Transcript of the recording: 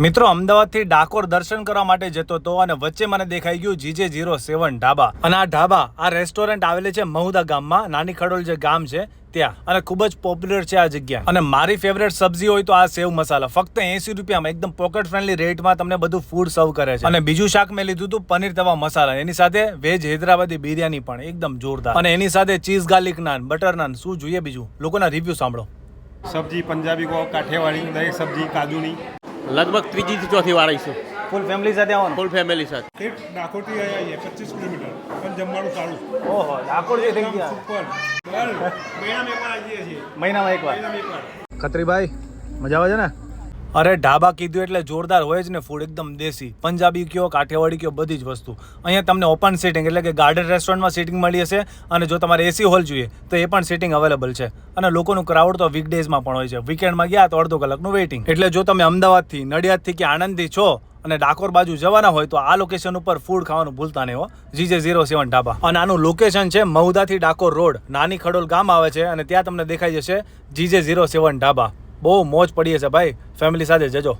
મિત્રો, અમદાવાદથી ડાકોર દર્શન કરવા માટે જતો હતો અને વચ્ચે મને દેખાઈ ગયું જીજે જીરો સેવન ઢાબા. અને આ ઢાબા, આ રેસ્ટોરન્ટ આવેલી છે મહુદા ગામમાં. નાની ખડોલ જે ગામ છે ત્યાં. અને ખૂબ જ પોપ્યુલર છે આ જગ્યા. અને મારી ફેવરેટ સબ્જી હોય તો આ સેવ મસાલા. ફક્ત એસી રૂપિયામાં, એકદમ પોકેટ ફ્રેન્ડલી રેટમાં તમને બધું ફૂડ સર્વ કરે છે. અને બીજું શાક મેં લીધું હતું, પનીર તવા મસાલા. એની સાથે વેજ હૈદરાબાદી બિરયાની પણ એકદમ જોરદાર. અને એની સાથે cheese garlic naan butter naan શું જોઈએ બીજું? લોકોના રિવ્યુ સાંભળો. સબ્જી, પંજાબી કો કાઠિયાવાડી, દરેક સબ્જી, કાજુની. લગભગ ત્રીજી થી ચોથી વાર આવીશું ફૂલ ફેમિલી સાથે આવવાનું? ફૂલ ફેમિલી સાથે. ઠીક ડાકોરથી આવ્યા છીએ પચીસ કિલોમીટર પણ જમવાનું સારું ઓહો ડાકોર જે થઈ ગયા સુપર. મહિનામાં એકવાર આવીએ છીએ. મહિનામાં એકવાર ખત્રીભાઈ મજા આવે છે ને? અરે ઢાબા કીધું એટલે જોરદાર હોય જ ને ફૂડ એકદમ દેશી. પંજાબી કયો, કાઠિયાવાડી કયો, બધી જ વસ્તુ. અહીંયા તમને ઓપન સિટિંગ એટલે કે ગાર્ડન રેસ્ટોરન્ટમાં સિટિંગ મળી હશે અને જો તમારે એસી હોલ જોઈએ, તો એ પણ સિટિંગ અવેલેબલ છે. અને લોકોનું ક્રાઉડ તો વીકડેઝમાં પણ હોય છે. વીકેન્ડમાં ગયા તો અડધો કલાકનું વેઇટિંગ એટલે જો તમે અમદાવાદથી, નડિયાદથી કે આણંદથી છો અને ડાકોર બાજુ જવાના હોય, તો આ લોકેશન ઉપર ફૂડ ખાવાનું ભૂલતા નહીં હો. GJ zero seven dhaba. અને આનું લોકેશન છે મહુદાથી ડાકોર રોડ. નાની ખડોલ ગામ આવે છે અને ત્યાં તમને દેખાઈ જશે જીજે ઝીરો સેવન ઢાબા. બહુ મોજ પડી હશે ભાઈ. ફેમિલી સાથે જજો.